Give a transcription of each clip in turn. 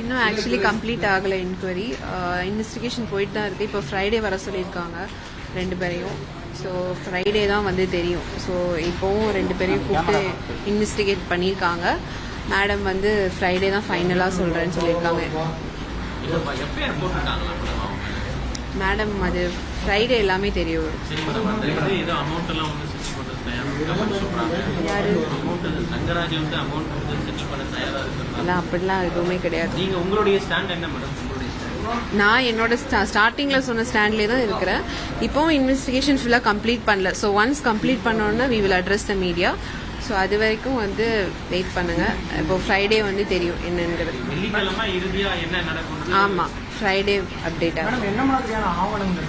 இன்னும் actually complete ஆகலை enquiry investigation போயிட்டு தான் இருக்குது இப்போ ஃப்ரைடே வர சொல்லியிருக்காங்க ரெண்டு பேரையும். ஸோ ஃப்ரைடே தான் வந்து தெரியும். ஸோ இப்போவும் ரெண்டு பேரையும் கூப்பிட்டு இன்வெஸ்டிகேட் பண்ணியிருக்காங்க. மேடம் வந்து ஃப்ரைடே தான் ஃபைனலாக சொல்கிறேன்னு சொல்லியிருக்காங்க. மேடம் அது ஃப்ரைடே எல்லாமே தெரியும். எல்லாம் அப்படிலாம் எதுவுமே கிடையாது. நீங்க உங்களுடைய ஸ்டாண்ட் என்ன மேடம் உங்களுடைய ஸ்டாண்ட் நான் என்னோட ஸ்டார்டிங்கில் சொன்ன ஸ்டாண்ட்லேயே தான் இருக்கிறேன். இப்போவும் இன்வெஸ்டிகேஷன் ஃபுல்லாக கம்ப்ளீட் பண்ணல. ஸோ ஒன்ஸ் கம்ப்ளீட் பண்ணோன்னா we will address the media so அது வரைக்கும் வந்து வெயிட் பண்ணுங்க. இப்போ ஃப்ரைடே வந்து தெரியும் என்னங்கிறது. ஆமாம் ஃப்ரைடே அப்டேட் ஆகும் மேடம் என்ன மாதிரியான ஆவணங்கள்?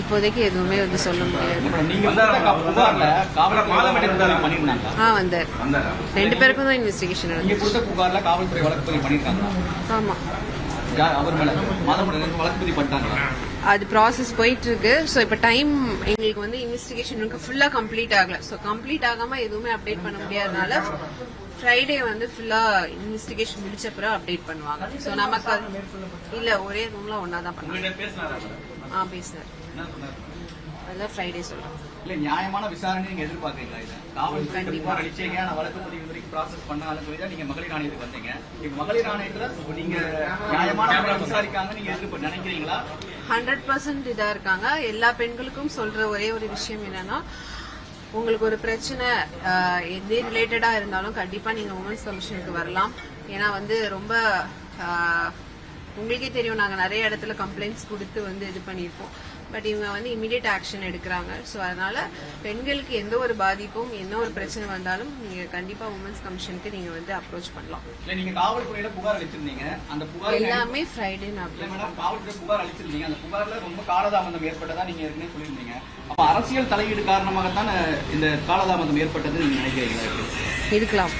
இப்போதைக்கு எதுவுமே வந்து சொல்ல முடியாது. அப்புறம் ஆ வந்தார். ரெண்டு பேருக்கும் தான் இன்வெஸ்டிகேஷன் ஆமாம் அது ப்ராசஸ் போயிட்டு இருக்கு ஸோ இப்போ டைம் எங்களுக்கு வந்து இன்வெஸ்டிகேஷன் ஃபுல்லாக கம்ப்ளீட் ஆகல. ஸோ கம்ப்ளீட் ஆகாம எதுவுமே அப்டேட் பண்ண முடியாதனால ஃப்ரைடே வந்து ஃபுல்லாக இன்வெஸ்டிகேஷன் முடிச்ச பிறகு அப்டேட் பண்ணுவாங்க. ஸோ நமக்கு இல்ல ஒரே ரூம்ல ஒன்னா தான் பண்ணுவாங்க. ஆ பேசினார் அதெல்லாம் ஃப்ரைடே சொல்றேன் இல்ல நியாயமான விசாரணை நீங்க எதிர்பார்க்கறீங்களா இதை? காவல்துறை கண்டிப்பா. புகார் அளிச்சீங்க நான் வழக்கு பதிவு வரைக்கும் ப்ராசஸ் பண்ணாலும் சொல்லி தான் நீங்க மகளிர் ஆணையத்துக்கு வந்தீங்க. இப்ப மகளிர் ஆணையத்துல நீங்க நியாயமான முறையில விசாரிக்காங்க நீங்க எதிர்ப்பு நினைக்கிறீங்களா? ஹண்ட்ரட் பர்சன்ட் இதா இருக்காங்க. எல்லா பெண்களுக்கும் சொல்ற ஒரே ஒரு விஷயம் என்னன்னா உங்களுக்கு ஒரு பிரச்சனை எது ரிலேட்டடா இருந்தாலும் கண்டிப்பா நீங்க உமன்ஸ் கமிஷனுக்கு வரலாம். ஏன்னா வந்து ரொம்ப உங்களுக்கே தெரியும் நாங்க நிறைய இடத்துல கம்ப்ளைண்ட்ஸ் கொடுத்து வந்து இது பண்ணியிருப்போம் பட் இவங்க வந்து இமீடியட் ஆக்ஷன் எடுக்கிறாங்க. ஸோ அதனால பெண்களுக்கு எந்த ஒரு பாதிப்பும் என்ன ஒரு பிரச்சனை வந்தாலும் நீங்க கண்டிப்பா உமன்ஸ் கமிஷனுக்கு நீங்க வந்து அப்ரோச் பண்ணலாம். நீங்க காவல்துறையில புகார் அளிச்சிருந்தீங்க. அந்த புகார் எல்லாமே ஃப்ரைடே காவல்துறை புகார் அளிச்சிருந்தீங்க. அந்த புகார்ல ரொம்ப காலதாமதம் ஏற்பட்டதா நீங்க ஏற்கனவே சொல்லியிருந்தீங்க. அப்ப அரசியல் தலையீடு காரணமாகத்தான் இந்த காலதாமதம் ஏற்பட்டது நீங்க நினைக்கிறீங்களா? இருக்கலாம்.